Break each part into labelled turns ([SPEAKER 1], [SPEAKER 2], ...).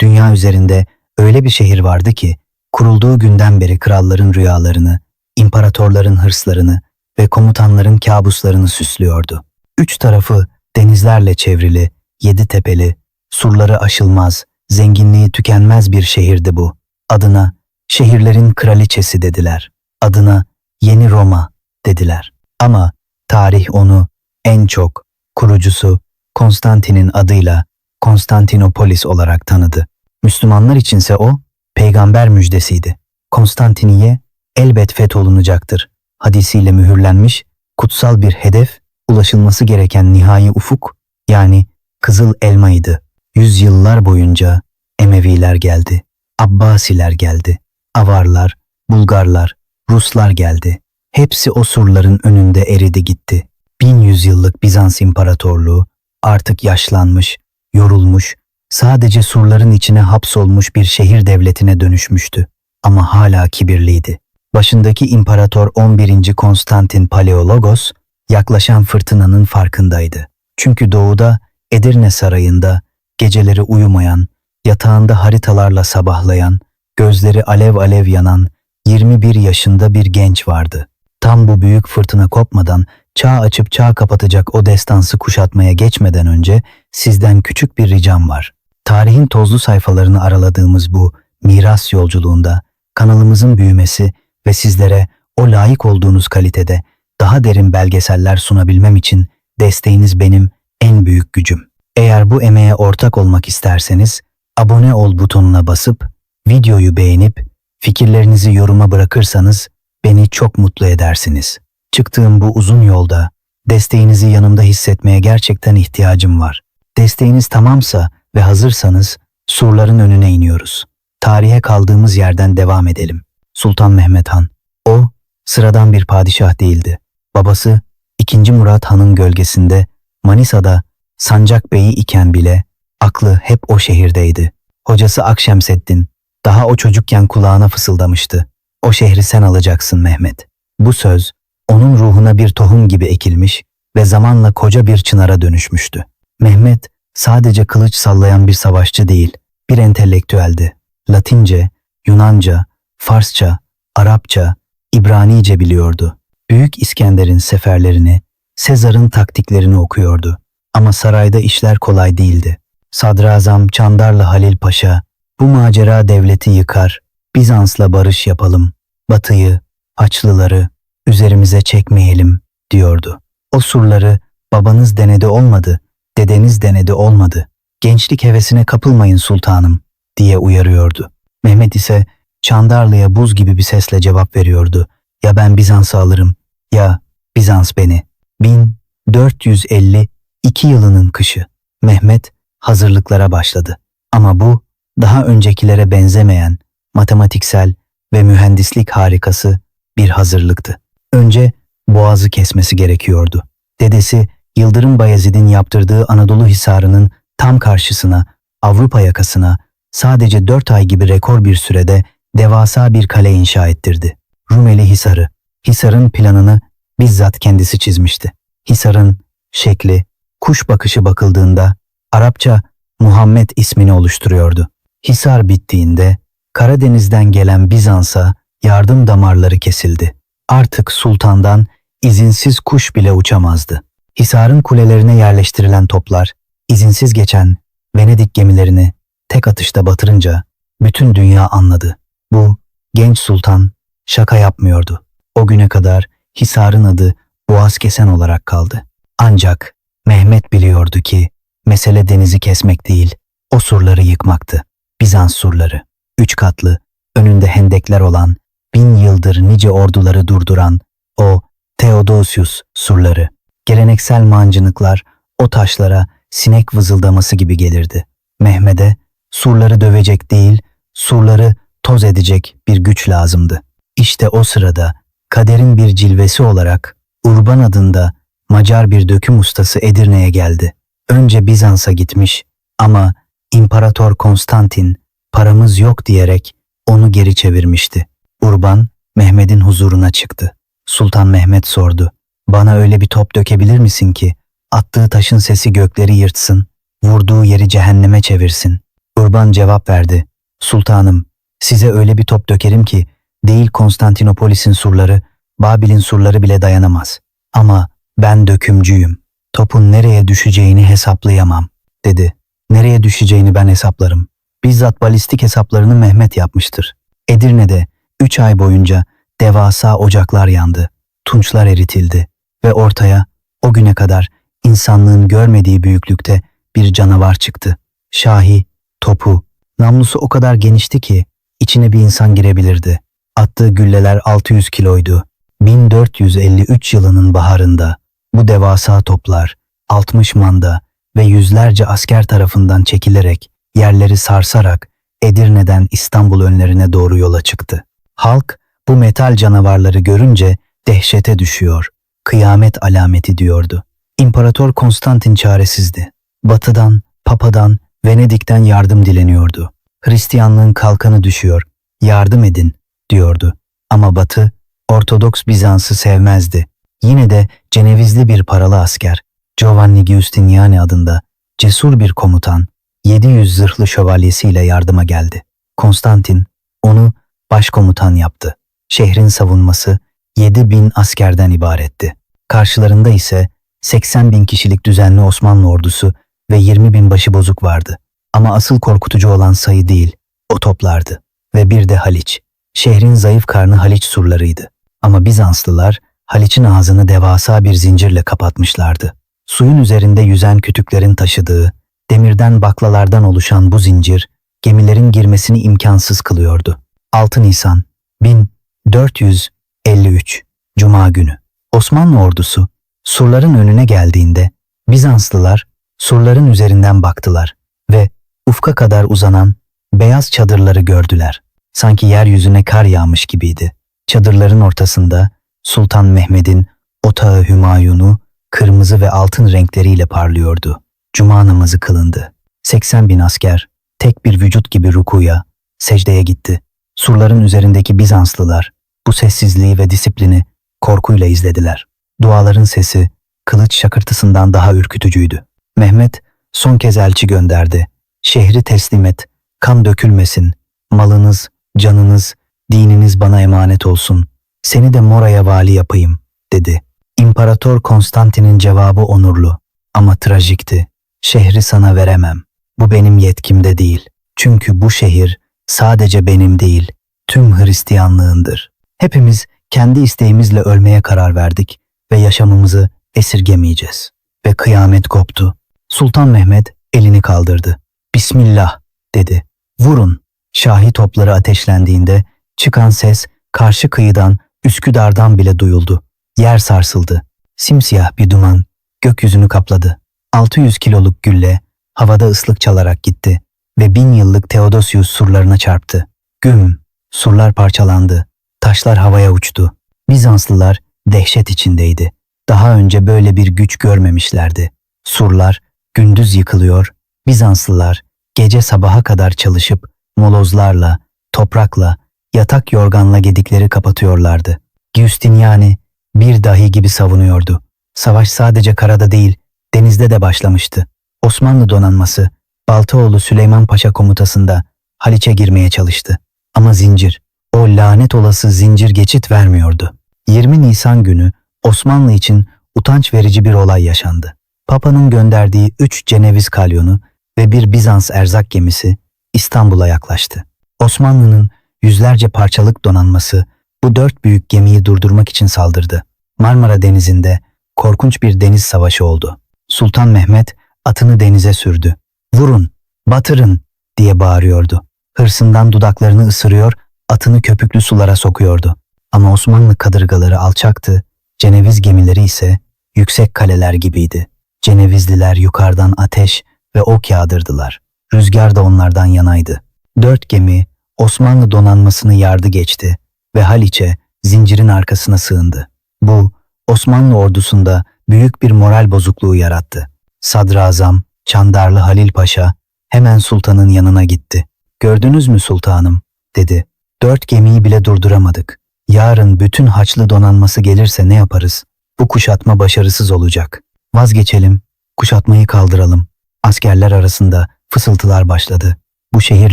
[SPEAKER 1] Dünya üzerinde öyle bir şehir vardı ki kurulduğu günden beri kralların rüyalarını, imparatorların hırslarını ve komutanların kabuslarını süslüyordu. Üç tarafı denizlerle çevrili, yedi tepeli, surları aşılmaz, zenginliği tükenmez bir şehirdi bu. Adına şehirlerin kraliçesi dediler. Adına Yeni Roma dediler. Ama tarih onu en çok kurucusu Konstantin'in adıyla Konstantinopolis olarak tanıdı. Müslümanlar içinse o peygamber müjdesiydi. Konstantiniye elbet fetholunacaktır. Hadisiyle mühürlenmiş kutsal bir hedef, ulaşılması gereken nihai ufuk yani Kızıl Elma'ydı. Yüzyıllar boyunca Emeviler geldi, Abbasiler geldi, Avarlar, Bulgarlar, Ruslar geldi. Hepsi o surların önünde eridi gitti. Bin yüzyıllık Bizans İmparatorluğu artık yaşlanmış, yorulmuş, sadece surların içine hapsolmuş bir şehir devletine dönüşmüştü. Ama hala kibirliydi. Başındaki İmparator 11. Konstantin Paleologos yaklaşan fırtınanın farkındaydı. Çünkü doğuda Edirne Sarayı'nda geceleri uyumayan, yatağında haritalarla sabahlayan, gözleri alev alev yanan 21 yaşında bir genç vardı. Tam bu büyük fırtına kopmadan çağ açıp çağ kapatacak o destansı kuşatmaya geçmeden önce sizden küçük bir ricam var. Tarihin tozlu sayfalarını araladığımız bu miras yolculuğunda kanalımızın büyümesi ve sizlere o layık olduğunuz kalitede daha derin belgeseller sunabilmem için desteğiniz benim en büyük gücüm. Eğer bu emeğe ortak olmak isterseniz abone ol butonuna basıp videoyu beğenip fikirlerinizi yoruma bırakırsanız beni çok mutlu edersiniz. Çıktığım bu uzun yolda desteğinizi yanımda hissetmeye gerçekten ihtiyacım var. Desteğiniz tamamsa ve hazırsanız surların önüne iniyoruz. Tarihe kaldığımız yerden devam edelim. Sultan Mehmet Han. O sıradan bir padişah değildi. Babası 2. Murat Han'ın gölgesinde Manisa'da Sancak Bey'i iken bile aklı hep o şehirdeydi. Hocası Akşemseddin daha o çocukken kulağına fısıldamıştı. O şehri sen alacaksın Mehmet. Bu söz onun ruhuna bir tohum gibi ekilmiş ve zamanla koca bir çınara dönüşmüştü. Mehmet sadece kılıç sallayan bir savaşçı değil, bir entelektüeldi. Latince, Yunanca, Farsça, Arapça, İbranice biliyordu. Büyük İskender'in seferlerini, Sezar'ın taktiklerini okuyordu. Ama sarayda işler kolay değildi. Sadrazam Çandarlı Halil Paşa, bu macera devleti yıkar, Bizans'la barış yapalım, Batı'yı, Haçlıları üzerimize çekmeyelim diyordu. O surları babanız denedi olmadı, dedeniz denedi olmadı. Gençlik hevesine kapılmayın sultanım diye uyarıyordu. Mehmet ise Çandarlı'ya buz gibi bir sesle cevap veriyordu. Ya ben Bizans'ı alırım ya Bizans beni. 1452 yılının kışı. Mehmet hazırlıklara başladı. Ama bu daha öncekilere benzemeyen matematiksel ve mühendislik harikası bir hazırlıktı. Önce boğazı kesmesi gerekiyordu. Dedesi Yıldırım Bayezid'in yaptırdığı Anadolu Hisarı'nın tam karşısına, Avrupa yakasına sadece dört ay gibi rekor bir sürede devasa bir kale inşa ettirdi. Rumeli Hisarı. Hisar'ın planını bizzat kendisi çizmişti. Hisar'ın şekli, kuş bakışı bakıldığında Arapça Muhammed ismini oluşturuyordu. Hisar bittiğinde Karadeniz'den gelen Bizans'a yardım damarları kesildi. Artık sultandan izinsiz kuş bile uçamazdı. Hisar'ın kulelerine yerleştirilen toplar, izinsiz geçen Venedik gemilerini tek atışta batırınca bütün dünya anladı. Bu genç sultan şaka yapmıyordu. O güne kadar Hisar'ın adı Boğaz Kesen olarak kaldı. Ancak Mehmet biliyordu ki mesele denizi kesmek değil, o surları yıkmaktı. Bizans surları, üç katlı, önünde hendekler olan, bin yıldır nice orduları durduran o Theodosius surları. Geleneksel mancınıklar o taşlara sinek vızıldaması gibi gelirdi. Mehmet'e surları dövecek değil, surları toz edecek bir güç lazımdı. İşte o sırada kaderin bir cilvesi olarak Urban adında Macar bir döküm ustası Edirne'ye geldi. Önce Bizans'a gitmiş ama İmparator Konstantin paramız yok diyerek onu geri çevirmişti. Urban Mehmet'in huzuruna çıktı. Sultan Mehmet sordu. Bana öyle bir top dökebilir misin ki attığı taşın sesi gökleri yırtsın, vurduğu yeri cehenneme çevirsin. Urban cevap verdi. Sultanım, size öyle bir top dökerim ki değil Konstantinopolis'in surları, Babil'in surları bile dayanamaz. Ama ben dökümcüyüm. Topun nereye düşeceğini hesaplayamam, dedi. Nereye düşeceğini ben hesaplarım. Bizzat balistik hesaplarını Mehmet yapmıştır. Edirne'de üç ay boyunca devasa ocaklar yandı. Tunçlar eritildi ve ortaya o güne kadar insanlığın görmediği büyüklükte bir canavar çıktı. Şahi, topu, namlusu o kadar genişti ki içine bir insan girebilirdi. Attığı gülleler 600 kiloydu. 1453 yılının baharında bu devasa toplar 60 manda ve yüzlerce asker tarafından çekilerek yerleri sarsarak Edirne'den İstanbul önlerine doğru yola çıktı. Halk bu metal canavarları görünce dehşete düşüyor, kıyamet alameti diyordu. İmparator Konstantin çaresizdi. Batıdan, Papa'dan, Venedik'ten yardım dileniyordu. Hristiyanlığın kalkanı düşüyor, yardım edin diyordu. Ama Batı, Ortodoks Bizans'ı sevmezdi. Yine de Cenevizli bir paralı asker, Giovanni Giustiniani adında cesur bir komutan, 700 zırhlı şövalyesiyle yardıma geldi. Konstantin onu başkomutan yaptı. Şehrin savunması 7 bin askerden ibaretti. Karşılarında ise 80 bin kişilik düzenli Osmanlı ordusu ve 20 bin başıbozuk vardı. Ama asıl korkutucu olan sayı değil, o toplardı. Ve bir de Haliç. Şehrin zayıf karnı Haliç surlarıydı. Ama Bizanslılar Haliç'in ağzını devasa bir zincirle kapatmışlardı. Suyun üzerinde yüzen kütüklerin taşıdığı, demirden baklalardan oluşan bu zincir, gemilerin girmesini imkansız kılıyordu. 6 Nisan 1453 Cuma günü Osmanlı ordusu surların önüne geldiğinde Bizanslılar surların üzerinden baktılar ve ufka kadar uzanan beyaz çadırları gördüler. Sanki yeryüzüne kar yağmış gibiydi. Çadırların ortasında Sultan Mehmet'in otağı Hümayun'u kırmızı ve altın renkleriyle parlıyordu. Cuma namazı kılındı. 80 bin asker tek bir vücut gibi rukuya, secdeye gitti. Surların üzerindeki Bizanslılar bu sessizliği ve disiplini korkuyla izlediler. Duaların sesi kılıç şakırtısından daha ürkütücüydü. Mehmet son kez elçi gönderdi. Şehri teslim et, kan dökülmesin, malınız, canınız, dininiz bana emanet olsun. Seni de Mora'ya vali yapayım, dedi. İmparator Konstantin'in cevabı onurlu ama trajikti. Şehri sana veremem. Bu benim yetkimde değil. Çünkü bu şehir sadece benim değil, tüm Hristiyanlığındır. Hepimiz kendi isteğimizle ölmeye karar verdik ve yaşamımızı esirgemeyeceğiz. Ve kıyamet koptu. Sultan Mehmet elini kaldırdı. Bismillah dedi. Vurun. Şahi topları ateşlendiğinde çıkan ses karşı kıyıdan Üsküdar'dan bile duyuldu. Yer sarsıldı. Simsiyah bir duman gökyüzünü kapladı. 600 kiloluk gülle havada ıslık çalarak gitti ve bin yıllık Theodosius surlarına çarptı. Güm, surlar parçalandı. Taşlar havaya uçtu. Bizanslılar dehşet içindeydi. Daha önce böyle bir güç görmemişlerdi. Surlar gündüz yıkılıyor, Bizanslılar gece sabaha kadar çalışıp molozlarla, toprakla, yatak yorganla gedikleri kapatıyorlardı. Giustiniani bir dahi gibi savunuyordu. Savaş sadece karada değil, denizde de başlamıştı. Osmanlı donanması Baltaoğlu Süleyman Paşa komutasında Haliç'e girmeye çalıştı. Ama zincir, o lanet olası zincir geçit vermiyordu. 20 Nisan günü Osmanlı için utanç verici bir olay yaşandı. Papa'nın gönderdiği 3 Ceneviz kalyonu ve bir Bizans erzak gemisi İstanbul'a yaklaştı. Osmanlı'nın yüzlerce parçalık donanması bu dört büyük gemiyi durdurmak için saldırdı. Marmara Denizi'nde korkunç bir deniz savaşı oldu. Sultan Mehmet atını denize sürdü. Vurun, batırın diye bağırıyordu. Hırsından dudaklarını ısırıyor, atını köpüklü sulara sokuyordu. Ama Osmanlı kadırgaları alçaktı, Ceneviz gemileri ise yüksek kaleler gibiydi. Cenevizliler yukarıdan ateş ve ok yağdırdılar. Rüzgar da onlardan yanaydı. Dört gemi Osmanlı donanmasını yardı geçti ve Haliç'e zincirin arkasına sığındı. Bu Osmanlı ordusunda büyük bir moral bozukluğu yarattı. Sadrazam Çandarlı Halil Paşa hemen sultanın yanına gitti. Gördünüz mü sultanım dedi. Dört gemiyi bile durduramadık. Yarın bütün Haçlı donanması gelirse ne yaparız? Bu kuşatma başarısız olacak. Vazgeçelim, kuşatmayı kaldıralım. Askerler arasında fısıltılar başladı. Bu şehir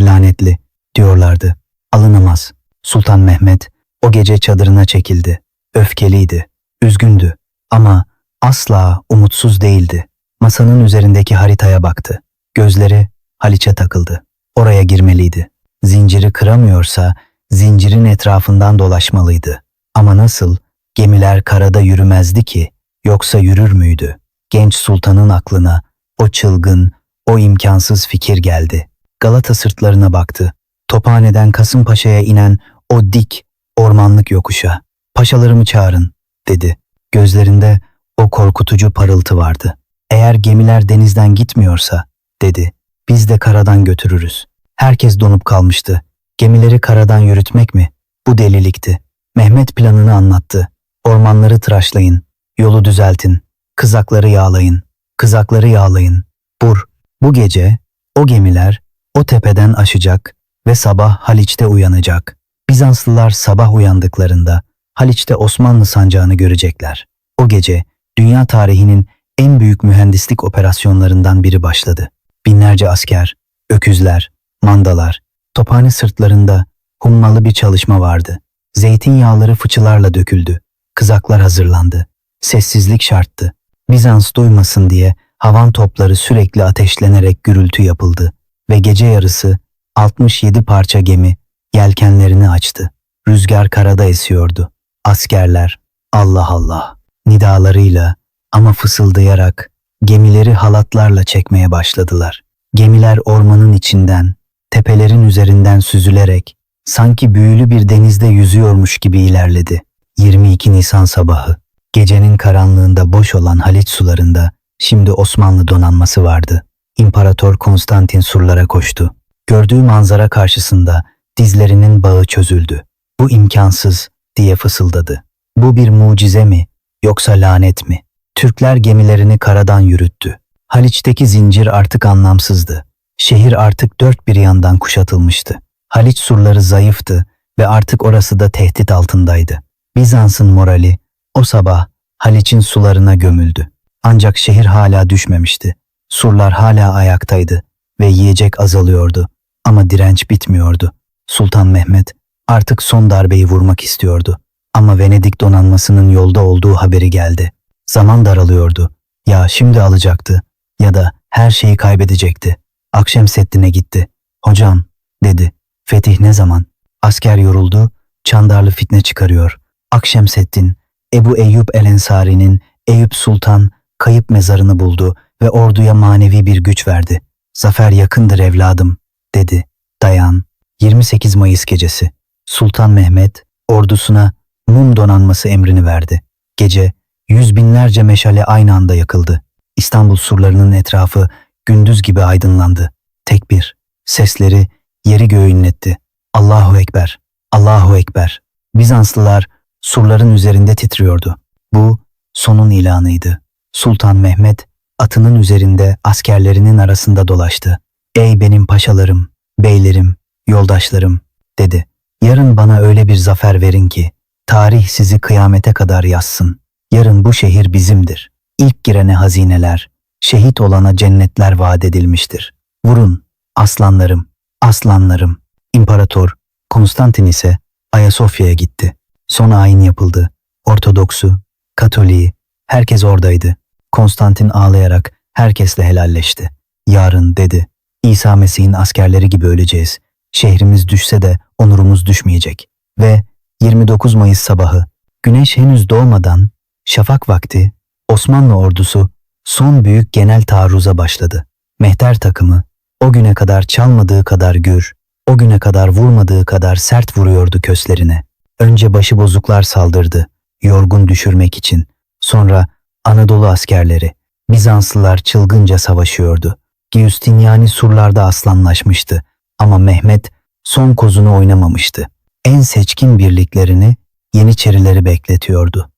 [SPEAKER 1] lanetli diyorlardı. Alınamaz. Sultan Mehmet o gece çadırına çekildi. Öfkeliydi, üzgündü ama asla umutsuz değildi. Masanın üzerindeki haritaya baktı. Gözleri Haliç'e takıldı. Oraya girmeliydi. Zinciri kıramıyorsa zincirin etrafından dolaşmalıydı. Ama nasıl? Gemiler karada yürümezdi ki, yoksa yürür müydü? Genç sultanın aklına o çılgın, o imkansız fikir geldi. Galata sırtlarına baktı. Tophane'den Kasımpaşa'ya inen o dik, ormanlık yokuşa. Paşalarımı çağırın, dedi. Gözlerinde o korkutucu parıltı vardı. Eğer gemiler denizden gitmiyorsa, dedi, biz de karadan götürürüz. Herkes donup kalmıştı. Gemileri karadan yürütmek mi? Bu delilikti. Mehmet planını anlattı. Ormanları tıraşlayın, yolu düzeltin, kızakları yağlayın, kızakları yağlayın. Bur, bu gece o gemiler o tepeden aşacak ve sabah Haliç'te uyanacak. Bizanslılar sabah uyandıklarında Haliç'te Osmanlı sancağını görecekler. O gece dünya tarihinin en büyük mühendislik operasyonlarından biri başladı. Binlerce asker, öküzler, mandalar, tophane sırtlarında hummalı bir çalışma vardı. Zeytinyağları fıçılarla döküldü. Kızaklar hazırlandı. Sessizlik şarttı. Bizans duymasın diye havan topları sürekli ateşlenerek gürültü yapıldı ve gece yarısı 67 parça gemi yelkenlerini açtı. Rüzgar karada esiyordu. Askerler Allah Allah nidalarıyla ama fısıldayarak gemileri halatlarla çekmeye başladılar. Gemiler ormanın içinden, tepelerin üzerinden süzülerek sanki büyülü bir denizde yüzüyormuş gibi ilerledi. 22 Nisan sabahı, gecenin karanlığında boş olan Haliç sularında şimdi Osmanlı donanması vardı. İmparator Konstantin surlara koştu. Gördüğü manzara karşısında dizlerinin bağı çözüldü. Bu imkansız diye fısıldadı. Bu bir mucize mi yoksa lanet mi? Türkler gemilerini karadan yürüttü. Haliç'teki zincir artık anlamsızdı. Şehir artık dört bir yandan kuşatılmıştı. Haliç surları zayıftı ve artık orası da tehdit altındaydı. Bizans'ın morali o sabah Haliç'in sularına gömüldü. Ancak şehir hala düşmemişti. Surlar hala ayaktaydı ve yiyecek azalıyordu ama direnç bitmiyordu. Sultan Mehmet artık son darbeyi vurmak istiyordu. Ama Venedik donanmasının yolda olduğu haberi geldi. Zaman daralıyordu. Ya şimdi alacaktı ya da her şeyi kaybedecekti. Akşemseddin'e gitti. Hocam, dedi. Fetih ne zaman? Asker yoruldu, Çandarlı fitne çıkarıyor. Akşemseddin, Ebu Eyyub el Ensari'nin Eyüp Sultan kayıp mezarını buldu ve orduya manevi bir güç verdi. Zafer yakındır evladım, dedi. Dayan. 28 Mayıs gecesi. Sultan Mehmet ordusuna mum donanması emrini verdi. Gece yüz binlerce meşale aynı anda yakıldı. İstanbul surlarının etrafı gündüz gibi aydınlandı. Tekbir, sesleri yeri göğü inletti. Allahu Ekber, Allahu Ekber. Bizanslılar surların üzerinde titriyordu. Bu sonun ilanıydı. Sultan Mehmet atının üzerinde askerlerinin arasında dolaştı. Ey benim paşalarım, beylerim, yoldaşlarım dedi. Yarın bana öyle bir zafer verin ki tarih sizi kıyamete kadar yazsın. Yarın bu şehir bizimdir. İlk girene hazineler, şehit olana cennetler vaat edilmiştir. Vurun, aslanlarım, aslanlarım. İmparator Konstantin ise Ayasofya'ya gitti. Son ayin yapıldı. Ortodoksu, Katoliği, herkes oradaydı. Konstantin ağlayarak herkesle helalleşti. Yarın dedi. İsa Mesih'in askerleri gibi öleceğiz. Şehrimiz düşse de onurumuz düşmeyecek. Ve 29 Mayıs sabahı güneş henüz doğmadan şafak vakti Osmanlı ordusu son büyük genel taarruza başladı. Mehter takımı o güne kadar çalmadığı kadar gür, o güne kadar vurmadığı kadar sert vuruyordu köslerine. Önce başıbozuklar saldırdı, yorgun düşürmek için. Sonra Anadolu askerleri, Bizanslılar çılgınca savaşıyordu. Giustiniani surlarda aslanlaşmıştı ama Mehmet son kozunu oynamamıştı. En seçkin birliklerini Yeniçerileri bekletiyordu.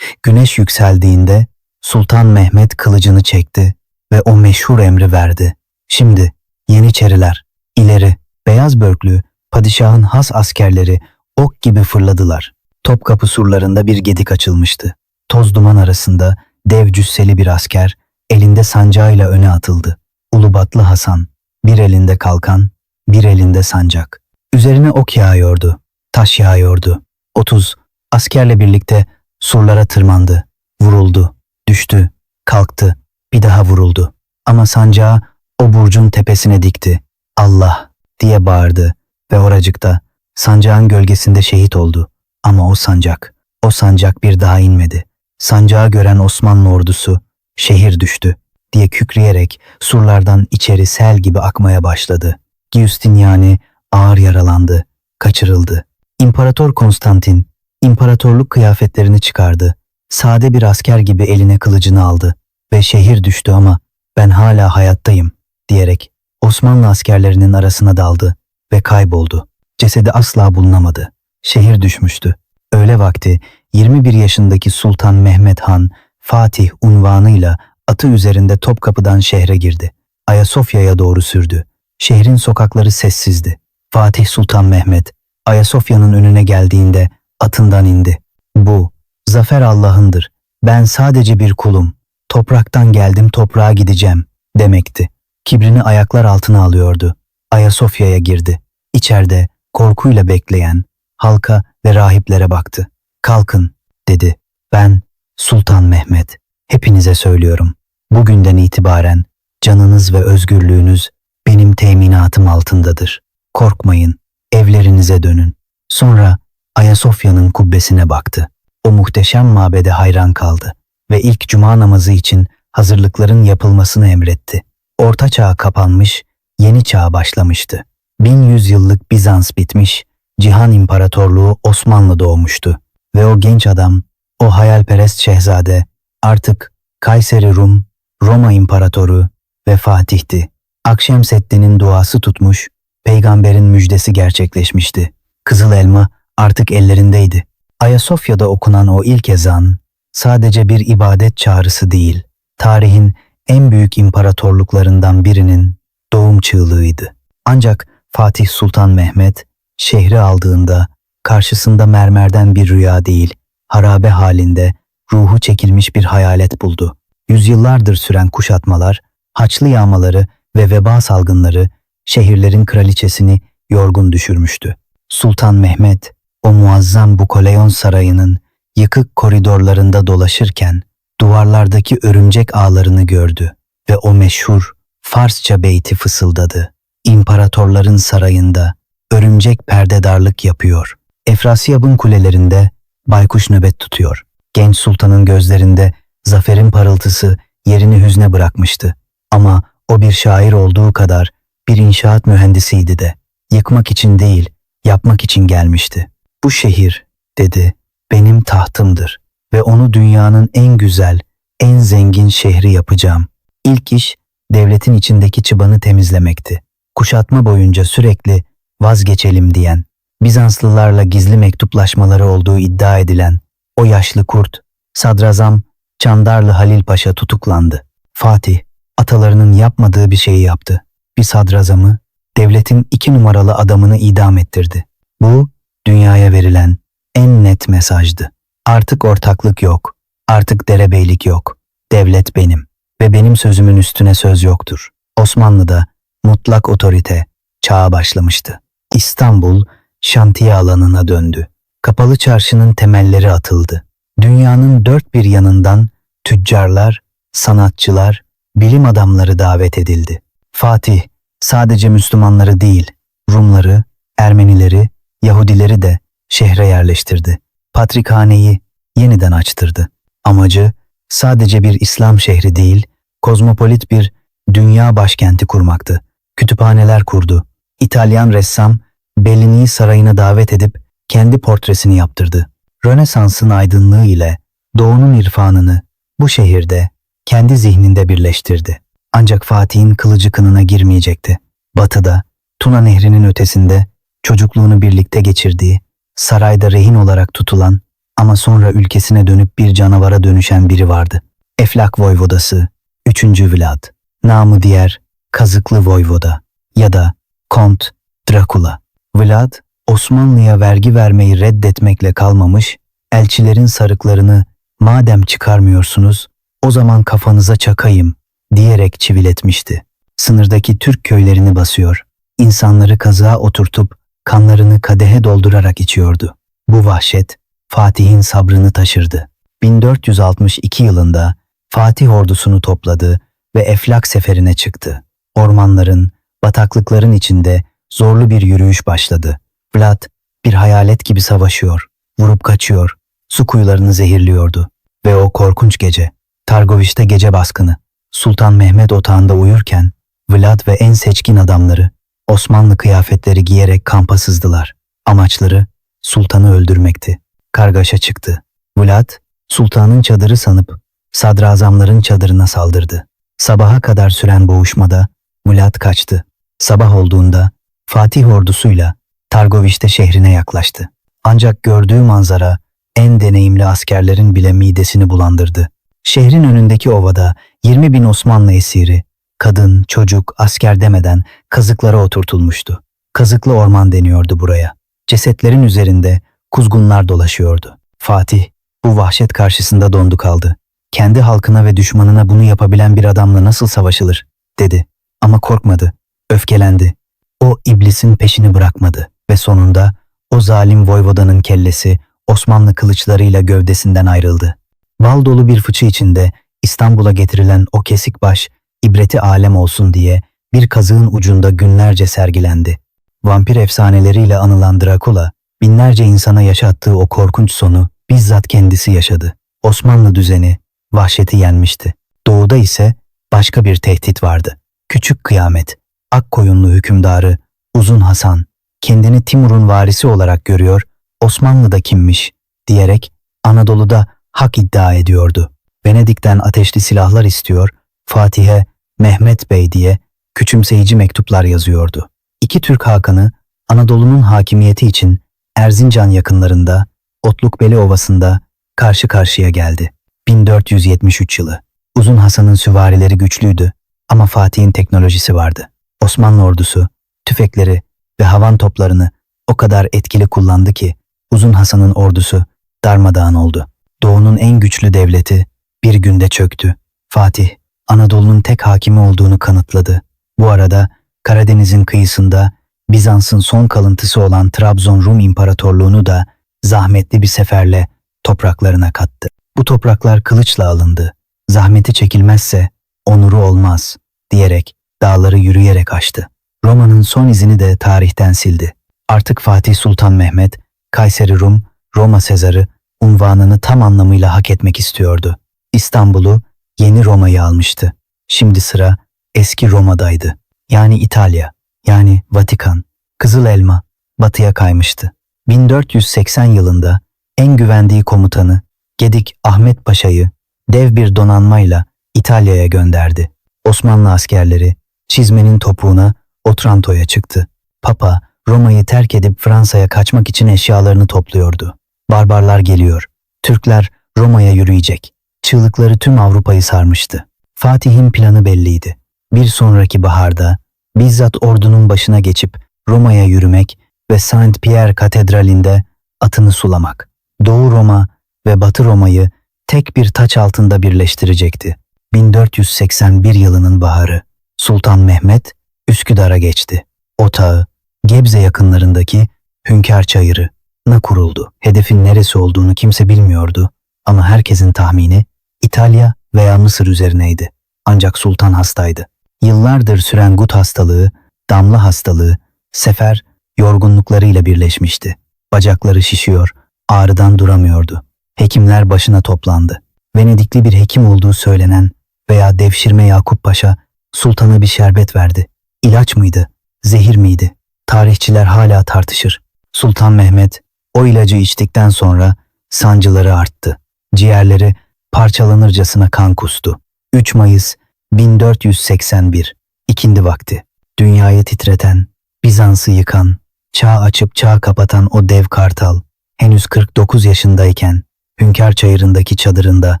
[SPEAKER 1] Güneş yükseldiğinde Sultan Mehmet kılıcını çekti ve o meşhur emri verdi. Şimdi Yeniçeriler, ileri, beyaz börklü, padişahın has askerleri ok gibi fırladılar. Topkapı surlarında bir gedik açılmıştı. Toz duman arasında dev cüsseli bir asker elinde sancağıyla öne atıldı. Ulubatlı Hasan, bir elinde kalkan, bir elinde sancak. Üzerine ok yağıyordu, taş yağıyordu. 30 askerle birlikte surlara tırmandı, vuruldu, düştü, kalktı, bir daha vuruldu. Ama sancağı o burcun tepesine dikti. Allah diye bağırdı ve oracıkta sancağın gölgesinde şehit oldu. Ama o sancak, o sancak bir daha inmedi. Sancağı gören Osmanlı ordusu şehir düştü diye kükreyerek surlardan içeri sel gibi akmaya başladı. Giustiniani ağır yaralandı, kaçırıldı. İmparator Konstantin imparatorluk kıyafetlerini çıkardı. Sade bir asker gibi eline kılıcını aldı ve şehir düştü ama ben hala hayattayım diyerek Osmanlı askerlerinin arasına daldı ve kayboldu. Cesedi asla bulunamadı. Şehir düşmüştü. Öğle vakti 21 yaşındaki Sultan Mehmet Han Fatih unvanıyla atı üzerinde Topkapı'dan şehre girdi. Ayasofya'ya doğru sürdü. Şehrin sokakları sessizdi. Fatih Sultan Mehmet Ayasofya'nın önüne geldiğinde atından indi. Bu, zafer Allah'ındır. Ben sadece bir kulum. Topraktan geldim toprağa gideceğim demekti. Kibrini ayaklar altına alıyordu. Ayasofya'ya girdi. İçeride korkuyla bekleyen halka ve rahiplere baktı. Kalkın dedi. Ben Sultan Mehmet. Hepinize söylüyorum. Bugünden itibaren canınız ve özgürlüğünüz benim teminatım altındadır. Korkmayın, evlerinize dönün. Sonra Ayasofya'nın kubbesine baktı. O muhteşem mabede hayran kaldı ve ilk cuma namazı için hazırlıkların yapılmasını emretti. Orta çağ kapanmış, yeni çağ başlamıştı. 1100 yıllık Bizans bitmiş, Cihan İmparatorluğu Osmanlı doğmuştu ve o genç adam, o hayalperest şehzade artık Kayseri Rum, Roma İmparatoru ve Fatih'ti. Akşemseddin'in duası tutmuş, peygamberin müjdesi gerçekleşmişti. Kızıl elma artık ellerindeydi. Ayasofya'da okunan o ilk ezan sadece bir ibadet çağrısı değil, tarihin en büyük imparatorluklarından birinin doğum çığlığıydı. Ancak Fatih Sultan Mehmet şehri aldığında karşısında mermerden bir rüya değil, harabe halinde ruhu çekilmiş bir hayalet buldu. Yüzyıllardır süren kuşatmalar, haçlı yağmaları ve veba salgınları şehirlerin kraliçesini yorgun düşürmüştü. Sultan Mehmet, o muazzam Bukoleon sarayının yıkık koridorlarında dolaşırken duvarlardaki örümcek ağlarını gördü ve o meşhur Farsça beyti fısıldadı. İmparatorların sarayında örümcek perdedarlık yapıyor. Efrasyab'ın kulelerinde baykuş nöbet tutuyor. Genç sultanın gözlerinde zaferin parıltısı yerini hüzne bırakmıştı. Ama o bir şair olduğu kadar bir inşaat mühendisiydi de. Yıkmak için değil, yapmak için gelmişti. Bu şehir, dedi, benim tahtımdır ve onu dünyanın en güzel, en zengin şehri yapacağım. İlk iş devletin içindeki çıbanı temizlemekti. Kuşatma boyunca sürekli vazgeçelim diyen, Bizanslılarla gizli mektuplaşmaları olduğu iddia edilen o yaşlı kurt, sadrazam Çandarlı Halil Paşa tutuklandı. Fatih, atalarının yapmadığı bir şeyi yaptı. Bir sadrazamı, devletin iki numaralı adamını idam ettirdi. Bu, dünyaya verilen en net mesajdı. Artık ortaklık yok, artık derebeylik yok. Devlet benim ve benim sözümün üstüne söz yoktur. Osmanlı'da mutlak otorite çağa başlamıştı. İstanbul şantiye alanına döndü. Kapalı çarşının temelleri atıldı. Dünyanın dört bir yanından tüccarlar, sanatçılar, bilim adamları davet edildi. Fatih sadece Müslümanları değil, Rumları, Ermenileri, Yahudileri de şehre yerleştirdi. Patrikhaneyi yeniden açtırdı. Amacı sadece bir İslam şehri değil, kozmopolit bir dünya başkenti kurmaktı. Kütüphaneler kurdu. İtalyan ressam Bellini'yi sarayına davet edip kendi portresini yaptırdı. Rönesans'ın aydınlığı ile doğunun irfanını bu şehirde kendi zihninde birleştirdi. Ancak Fatih'in kılıcı kınına girmeyecekti. Batıda, Tuna Nehri'nin ötesinde çocukluğunu birlikte geçirdiği, sarayda rehin olarak tutulan ama sonra ülkesine dönüp bir canavara dönüşen biri vardı. Eflak Voyvodası, 3. Vlad, namı diğer Kazıklı Voyvoda ya da Kont Drakula. Vlad, Osmanlı'ya vergi vermeyi reddetmekle kalmamış, elçilerin sarıklarını madem çıkarmıyorsunuz, o zaman kafanıza çakayım diyerek çiviletmişti. Sınırdaki Türk köylerini basıyor. İnsanları kazığa oturtup kanlarını kadehe doldurarak içiyordu. Bu vahşet Fatih'in sabrını taşırdı. 1462 yılında Fatih ordusunu topladı ve Eflak seferine çıktı. Ormanların, bataklıkların içinde zorlu bir yürüyüş başladı. Vlad bir hayalet gibi savaşıyor, vurup kaçıyor, su kuyularını zehirliyordu. Ve o korkunç gece, Targoviş'te gece baskını, Sultan Mehmet otağında uyurken Vlad ve en seçkin adamları Osmanlı kıyafetleri giyerek kampa sızdılar. Amaçları sultanı öldürmekti. Kargaşa çıktı. Vlad, sultanın çadırı sanıp sadrazamların çadırına saldırdı. Sabaha kadar süren boğuşmada Vlad kaçtı. Sabah olduğunda Fatih ordusuyla Targoviş'te şehrine yaklaştı. Ancak gördüğü manzara en deneyimli askerlerin bile midesini bulandırdı. Şehrin önündeki ovada 20 bin Osmanlı esiri, kadın, çocuk, asker demeden kazıklara oturtulmuştu. Kazıklı orman deniyordu buraya. Cesetlerin üzerinde kuzgunlar dolaşıyordu. Fatih bu vahşet karşısında dondu kaldı. Kendi halkına ve düşmanına bunu yapabilen bir adamla nasıl savaşılır, dedi. Ama korkmadı, öfkelendi. O iblisin peşini bırakmadı ve sonunda o zalim voyvodanın kellesi Osmanlı kılıçlarıyla gövdesinden ayrıldı. Bal dolu bir fıçı içinde İstanbul'a getirilen o kesik baş ibreti alem olsun diye bir kazığın ucunda günlerce sergilendi. Vampir efsaneleriyle anılan Drakula, binlerce insana yaşattığı o korkunç sonu bizzat kendisi yaşadı. Osmanlı düzeni vahşeti yenmişti. Doğuda ise başka bir tehdit vardı. Küçük kıyamet, Akkoyunlu hükümdarı Uzun Hasan kendini Timur'un varisi olarak görüyor, Osmanlı'da kimmiş diyerek Anadolu'da hak iddia ediyordu. Venedik'ten ateşli silahlar istiyor, Fatih'e Mehmet Bey diye küçümseyici mektuplar yazıyordu. İki Türk Hakanı Anadolu'nun hakimiyeti için Erzincan yakınlarında Otlukbeli Ovası'nda karşı karşıya geldi. 1473 yılı. Uzun Hasan'ın süvarileri güçlüydü ama Fatih'in teknolojisi vardı. Osmanlı ordusu tüfekleri ve havan toplarını o kadar etkili kullandı ki Uzun Hasan'ın ordusu darmadağın oldu. Doğu'nun en güçlü devleti bir günde çöktü. Fatih, Anadolu'nun tek hakimi olduğunu kanıtladı. Bu arada Karadeniz'in kıyısında Bizans'ın son kalıntısı olan Trabzon Rum İmparatorluğunu da zahmetli bir seferle topraklarına kattı. Bu topraklar kılıçla alındı. Zahmeti çekilmezse onuru olmaz diyerek dağları yürüyerek aştı. Roma'nın son izini de tarihten sildi. Artık Fatih Sultan Mehmet, Kayseri Rum, Roma Sezarı unvanını tam anlamıyla hak etmek istiyordu. İstanbul'u yeni Roma'yı almıştı. Şimdi sıra eski Roma'daydı. Yani İtalya, yani Vatikan, Kızıl Elma batıya kaymıştı. 1480 yılında en güvendiği komutanı Gedik Ahmet Paşa'yı dev bir donanmayla İtalya'ya gönderdi. Osmanlı askerleri çizmenin topuğuna Otranto'ya çıktı. Papa Roma'yı terk edip Fransa'ya kaçmak için eşyalarını topluyordu. Barbarlar geliyor. Türkler Roma'ya yürüyecek. Çığlıkları tüm Avrupa'yı sarmıştı. Fatih'in planı belliydi. Bir sonraki baharda bizzat ordunun başına geçip Roma'ya yürümek ve Saint Pierre Katedrali'nde atını sulamak. Doğu Roma ve Batı Roma'yı tek bir taç altında birleştirecekti. 1481 yılının baharı. Sultan Mehmet Üsküdar'a geçti. Otağı, Gebze yakınlarındaki Hünkar Çayırı'na kuruldu. Hedefin neresi olduğunu kimse bilmiyordu ama herkesin tahmini İtalya veya Mısır üzerineydi. Ancak sultan hastaydı. Yıllardır süren gut hastalığı, damla hastalığı, sefer yorgunluklarıyla birleşmişti. Bacakları şişiyor, ağrıdan duramıyordu. Hekimler başına toplandı. Venedikli bir hekim olduğu söylenen veya devşirme Yakup Paşa sultana bir şerbet verdi. İlaç mıydı, zehir miydi? Tarihçiler hala tartışır. Sultan Mehmet o ilacı içtikten sonra sancıları arttı. Ciğerleri parçalanırcasına kan kustu. 3 Mayıs 1481 ikindi vakti. Dünyayı titreten, Bizans'ı yıkan, çağ açıp çağ kapatan o dev kartal henüz 49 yaşındayken Hünkar Çayırı'ndaki çadırında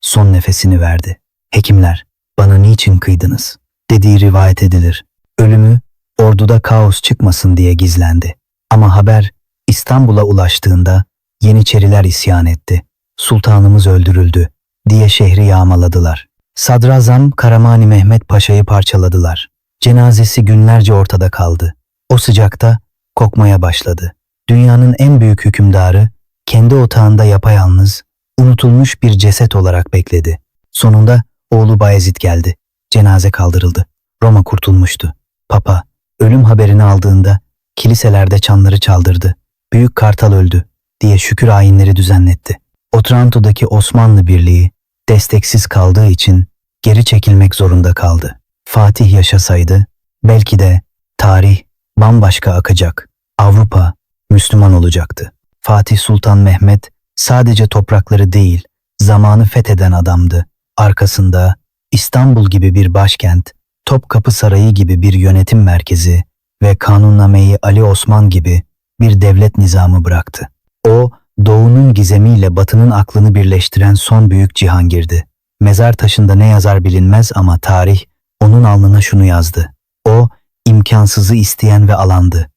[SPEAKER 1] son nefesini verdi. Hekimler, bana niçin kıydınız? dediği rivayet edilir. Ölümü orduda kaos çıkmasın diye gizlendi. Ama haber İstanbul'a ulaştığında Yeniçeriler isyan etti. Sultanımız öldürüldü diye şehri yağmaladılar. Sadrazam Karamani Mehmet Paşa'yı parçaladılar. Cenazesi günlerce ortada kaldı. O sıcakta kokmaya başladı. Dünyanın en büyük hükümdarı kendi otağında yapayalnız, unutulmuş bir ceset olarak bekledi. Sonunda oğlu Bayezid geldi. Cenaze kaldırıldı. Roma kurtulmuştu. Papa ölüm haberini aldığında kiliselerde çanları çaldırdı. Büyük Kartal öldü diye şükür ayinleri düzenletti. Otranto'daki Osmanlı Birliği desteksiz kaldığı için geri çekilmek zorunda kaldı. Fatih yaşasaydı belki de tarih bambaşka akacak. Avrupa Müslüman olacaktı. Fatih Sultan Mehmet sadece toprakları değil, zamanı fetheden adamdı. Arkasında İstanbul gibi bir başkent, Topkapı Sarayı gibi bir yönetim merkezi ve Kanunnameyi Ali Osman gibi bir devlet nizamı bıraktı. O, doğunun gizemiyle batının aklını birleştiren son büyük cihangirdi. Mezar taşında ne yazar bilinmez ama tarih onun alnına şunu yazdı. O, imkansızı isteyen ve alandı.